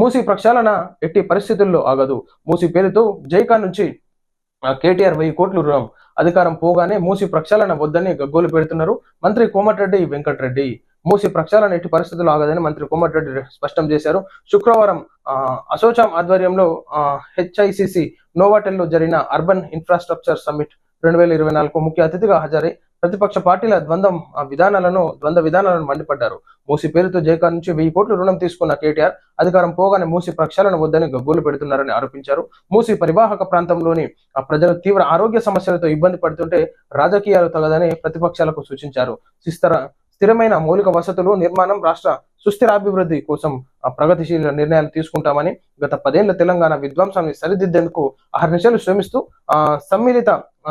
మూసి ప్రక్షాళన ఎట్టి పరిస్థితుల్లో ఆగదు. మూసి పేరుతో జైకా నుంచి కేటీఆర్ వెయ్యి కోట్లు రుణం. అధికారం పోగానే మూసి ప్రక్షాళన వద్దని గగ్గోలు పెడుతున్నారు మంత్రి కోమటిరెడ్డి వెంకటరెడ్డి. మూసి ప్రక్షాళన ఎట్టి పరిస్థితుల్లో ఆగదని మంత్రి కోమటిరెడ్డి స్పష్టం చేశారు. శుక్రవారం ఆ, అసోచాం ఆధ్వర్యంలో హెచ్ఐసిసి నోవాటెల్లో జరిగిన అర్బన్ ఇన్ఫ్రాస్ట్రక్చర్ సమ్మిట్ రెండు వేల ఇరవై నాలుగు ముఖ్య అతిథిగా హాజరై ప్రతిపక్ష పార్టీల ద్వంద్వం విధానాలను ద్వంద్వ విధానాలను మండిపడ్డారు. మూసి పేరుతో జైకా నుంచి వెయ్యి కోట్లు రుణం తీసుకున్న కేటీఆర్ అధికారం పోగానే మూసి ప్రక్షాళన వద్దని గగ్గోలు పెడుతున్నారని ఆరోపించారు. మూసి పరివాహక ప్రాంతంలోని ఆ ప్రజలు తీవ్ర ఆరోగ్య సమస్యలతో ఇబ్బంది పడుతుంటే రాజకీయాలు తగదని ప్రతిపక్షాలకు సూచించారు. సిస్తర స్థిరమైన మౌలిక వసతులు నిర్మాణం రాష్ట్ర సుస్థిరాభివృద్ధి కోసం ప్రగతిశీల నిర్ణయాలు తీసుకుంటామని గత పదేళ్ళ తెలంగాణ విద్వాంసాన్ని సరిదిద్దేందుకు అహర్నిశలు శ్రమిస్తూ ఆ సమ్మిళిత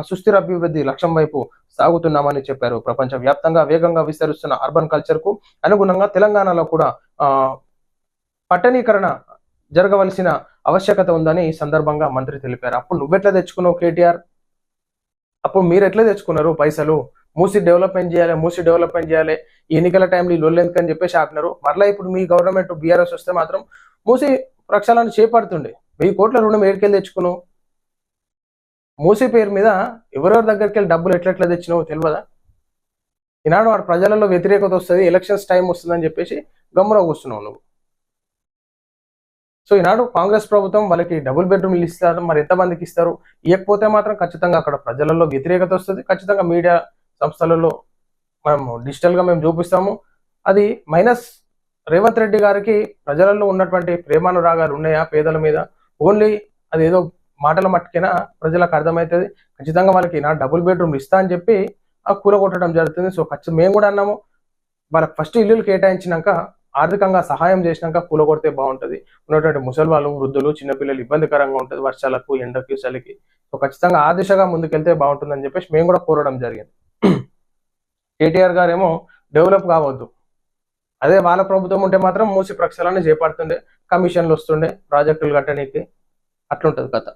సుస్థిరాభివృద్ధి లక్ష్యం వైపు సాగుతున్నామని చెప్పారు. ప్రపంచ వ్యాప్తంగా వేగంగా విస్తరిస్తున్న అర్బన్ కల్చర్కు అనుగుణంగా తెలంగాణలో కూడా ఆ పట్టణీకరణ జరగవలసిన ఆవశ్యకత ఉందని ఈ సందర్భంగా మంత్రి తెలిపారు. అప్పుడు నువ్వెట్లా తెచ్చుకున్నావు కేటీఆర్? అప్పుడు మీరు ఎట్లా తెచ్చుకున్నారు పైసలు? మూసి డెవలప్మెంట్ చేయాలి మూసి డెవలప్మెంట్ చేయాలి. ఎన్నికల టైంలో ఈ లొల్లు ఎందుకని చెప్పేసి ఆపినారు. మరలా ఇప్పుడు మీ గవర్నమెంట్ బీఆర్ఎస్ వస్తే మాత్రం మూసి ప్రక్షాళన చేపడుతుండే. వెయ్యి కోట్ల రుణం ఏడుకెళ్ళి తెచ్చుకున్నావు? మూసి పేరు మీద ఎవరెవరి దగ్గరికి వెళ్ళి డబ్బులు ఎట్లెట్లా తెచ్చినావు తెలియదా ఈనాడు వాడు ప్రజలలో వ్యతిరేకత వస్తుంది ఎలక్షన్స్ టైం వస్తుందని చెప్పేసి గమ్మున కూర్చున్నావు నువ్వు. సో ఈనాడు కాంగ్రెస్ ప్రభుత్వం వాళ్ళకి డబుల్ బెడ్రూమ్లు ఇస్తారు మరి ఎంతమందికి ఇస్తారు? ఇవ్వకపోతే మాత్రం ఖచ్చితంగా అక్కడ ప్రజలలో వ్యతిరేకత వస్తుంది ఖచ్చితంగా మీడియా సంస్థలలో మనము డిజిటల్గా మేము చూపిస్తాము. అది మైనస్ రేవంత్ రెడ్డి గారికి ప్రజలలో ఉన్నటువంటి ప్రేమానురాగాలు ఉన్నాయా పేదల మీద? ఓన్లీ అది ఏదో మాటల మట్టుకైనా ప్రజలకు అర్థమవుతుంది. ఖచ్చితంగా వాళ్ళకి నా డబుల్ బెడ్రూమ్ ఇస్తా అని చెప్పి ఆ కూల కొట్టడం జరుగుతుంది. సో ఖచ్చితంగా మేము కూడా అన్నాము. వాళ్ళకి ఫస్ట్ ఇల్లులు కేటాయించినాక ఆర్థికంగా సహాయం చేసినాక కూల కొడితే బాగుంటుంది. ఉన్నటువంటి ముసలి వాళ్ళు వృద్ధులు చిన్నపిల్లలు ఇబ్బందికరంగా ఉంటుంది వర్షాలకు ఎండకి చలికి. సో ఖచ్చితంగా ఆ దిశగా ముందుకెళ్తే బాగుంటుందని చెప్పేసి మేము కూడా కోరడం జరిగింది. కేటీఆర్ గారేమో డెవలప్ కావద్దు. అదే వాళ్ళ ప్రభుత్వం ఉంటే మాత్రం మూసి ప్రక్షాళన చేపడుతుండే కమిషన్లు వస్తుండే ప్రాజెక్టులు కట్టడానికి అట్లుంటుంది కథ.